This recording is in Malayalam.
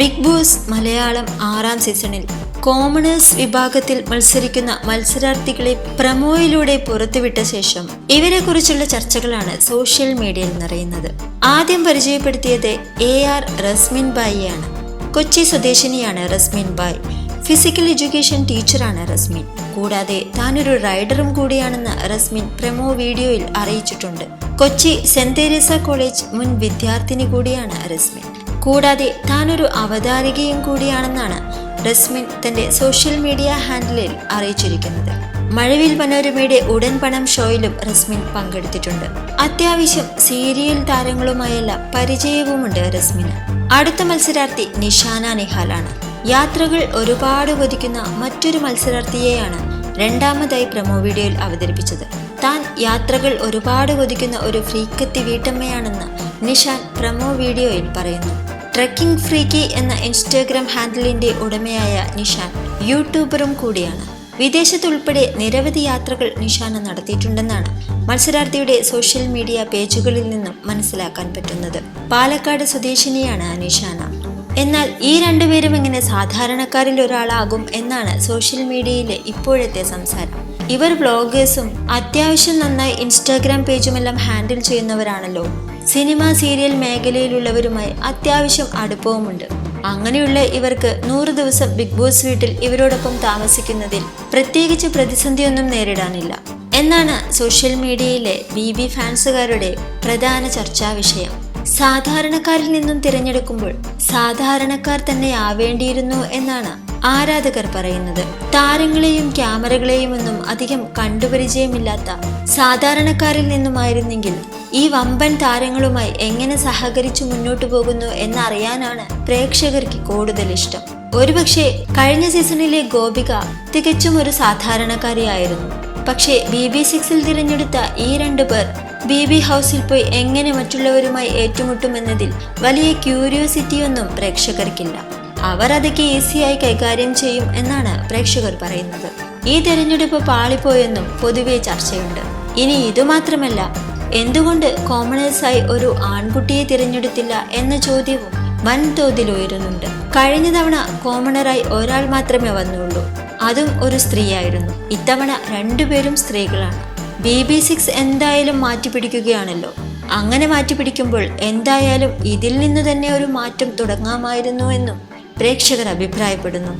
ബിഗ് ബോസ് മലയാളം ആറാം സീസണിൽ കോമണേഴ്സ് വിഭാഗത്തിൽ മത്സരിക്കുന്ന മത്സരാർത്ഥികളെ പ്രമോയിലൂടെ പുറത്തുവിട്ട ശേഷം ഇവരെക്കുറിച്ചുള്ള ചർച്ചകളാണ് സോഷ്യൽ മീഡിയയിൽ നിറയുന്നത്. ആദ്യം പരിചയപ്പെടുത്തിയത് എ ആർ റസ്മിൻ ബായിയാണ്. കൊച്ചി സ്വദേശിനിയാണ് റസ്മിൻ ബായ്. ഫിസിക്കൽ എഡ്യൂക്കേഷൻ ടീച്ചറാണ് റസ്മിൻ. കൂടാതെ താനൊരു റൈഡറും കൂടിയാണെന്ന് റസ്മിൻ പ്രമോ വീഡിയോയിൽ അറിയിച്ചിട്ടുണ്ട്. കൊച്ചി സെന്റ് തെരേസ കോളേജ് മുൻ വിദ്യാർത്ഥിനി കൂടിയാണ് റസ്മിൻ. കൂടാതെ താനൊരു അവതാരികയും കൂടിയാണെന്നാണ് റസ്മിൻ തന്റെ സോഷ്യൽ മീഡിയ ഹാൻഡിലിൽ അറിയിച്ചിരിക്കുന്നത്. മഴവിൽ മനോരമയുടെ ഉടൻ പണം ഷോയിലും റസ്മിൻ പങ്കെടുത്തിട്ടുണ്ട്. അത്യാവശ്യം സീരിയൽ താരങ്ങളുമായുള്ള പരിചയവുമുണ്ട് റസ്മിന്. അടുത്ത മത്സരാർത്ഥി നിഷാന നിഹാലാണ്. യാത്രകൾ ഒരുപാട് കൊതിക്കുന്ന മറ്റൊരു മത്സരാർത്ഥിയെയാണ് രണ്ടാമതായി പ്രമോ വീഡിയോയിൽ അവതരിപ്പിച്ചത്. താൻ യാത്രകൾ ഒരുപാട് കൊതിക്കുന്ന ഒരു ഫ്രീക്കത്തി വീട്ടമ്മയാണെന്ന് നിഷാൻ പ്രമോ വീഡിയോയിൽ പറയുന്നു. ട്രക്കിംഗ് ഫ്രീക്കി എന്ന ഇൻസ്റ്റാഗ്രാം ഹാൻഡിലിന്റെ ഉടമയായ നിഷാൻ യൂട്യൂബറും കൂടിയാണ്. വിദേശത്തുൾപ്പെടെ നിരവധി യാത്രകൾ നിഷാന നടത്തിയിട്ടുണ്ടെന്നാണ് മത്സരാർത്ഥിയുടെ സോഷ്യൽ മീഡിയ പേജുകളിൽ നിന്നും മനസ്സിലാക്കാൻ പറ്റുന്നത്. പാലക്കാട് സ്വദേശിനിയാണ് നിഷാന. എന്നാൽ ഈ രണ്ടുപേരും എങ്ങനെ സാധാരണക്കാരിൽ ഒരാളാകും എന്നാണ് സോഷ്യൽ മീഡിയയിലെ ഇപ്പോഴത്തെ സംസാരം. ഇവർ വ്ളോഗേഴ്സും അത്യാവശ്യം നന്നായി ഇൻസ്റ്റാഗ്രാം പേജുമെല്ലാം ഹാൻഡിൽ ചെയ്യുന്നവരാണല്ലോ. സിനിമ സീരിയൽ മേഖലയിലുള്ളവരുമായി അത്യാവശ്യം അടുപ്പവുമുണ്ട്. അങ്ങനെയുള്ള ഇവർക്ക് നൂറ് ദിവസം ബിഗ് ബോസ് വീട്ടിൽ ഇവരോടൊപ്പം താമസിക്കുന്നതിൽ പ്രത്യേകിച്ച് പ്രതിസന്ധിയൊന്നും നേരിടാനില്ല. എന്നാണ് സോഷ്യൽ മീഡിയയിലെ ബി ബി ഫാൻസുകാരുടെ പ്രധാന ചർച്ചാ വിഷയം. സാധാരണക്കാരിൽ നിന്നും തിരഞ്ഞെടുക്കുമ്പോൾ സാധാരണക്കാർ തന്നെ ആവേണ്ടിയിരുന്നു എന്നാണ് ആരാധകർ പറയുന്നത്. താരങ്ങളെയും ക്യാമറകളെയും ഒന്നും അധികം കണ്ടുപരിചയമില്ലാത്ത സാധാരണക്കാരിൽ നിന്നുമായിരുന്നെങ്കിൽ ഈ വമ്പൻ താരങ്ങളുമായി എങ്ങനെ സഹകരിച്ചു മുന്നോട്ടു പോകുന്നു എന്നറിയാനാണ് പ്രേക്ഷകർക്ക് കൂടുതൽ ഇഷ്ടം. ഒരുപക്ഷെ കഴിഞ്ഞ സീസണിലെ ഗോപിക തികച്ചും ഒരു സാധാരണക്കാരിയായിരുന്നു. പക്ഷേ ബി ബി സിക്സിൽ തിരഞ്ഞെടുത്ത ഈ രണ്ടു പേർ ബി ബി ഹൗസിൽ പോയി എങ്ങനെ മറ്റുള്ളവരുമായി ഏറ്റുമുട്ടുമെന്നതിൽ വലിയ ക്യൂരിയോസിറ്റിയൊന്നും പ്രേക്ഷകർക്കില്ല. അവർ അതൊക്കെ ഈസിയായി കൈകാര്യം ചെയ്യും എന്നാണ് പ്രേക്ഷകർ പറയുന്നത്. ഈ തെരഞ്ഞെടുപ്പ് പാളിപ്പോയെന്നും പൊതുവെ ചർച്ചയുണ്ട്. ഇനി ഇതുമാത്രമല്ല എന്തുകൊണ്ട് കോമണേഴ്സായി ഒരു ആൺകുട്ടിയെ തിരഞ്ഞെടുത്തില്ല എന്ന ചോദ്യവും വൻതോതിൽ ഉയരുന്നുണ്ട് കഴിഞ്ഞ തവണ കോമണറായി ഒരാൾ മാത്രമേ വന്നുള്ളൂ. അതും ഒരു സ്ത്രീയായിരുന്നു. ഇത്തവണ രണ്ടുപേരും സ്ത്രീകളാണ്. ബി ബി സിക്സ് എന്തായാലും മാറ്റിപ്പിടിക്കുകയാണല്ലോ. അങ്ങനെ മാറ്റിപ്പിടിക്കുമ്പോൾ എന്തായാലും ഇതിൽ നിന്ന് തന്നെ ഒരു മാറ്റം തുടങ്ങാമായിരുന്നു എന്നും പ്രേക്ഷകർ അഭിപ്രായപ്പെടുന്നു.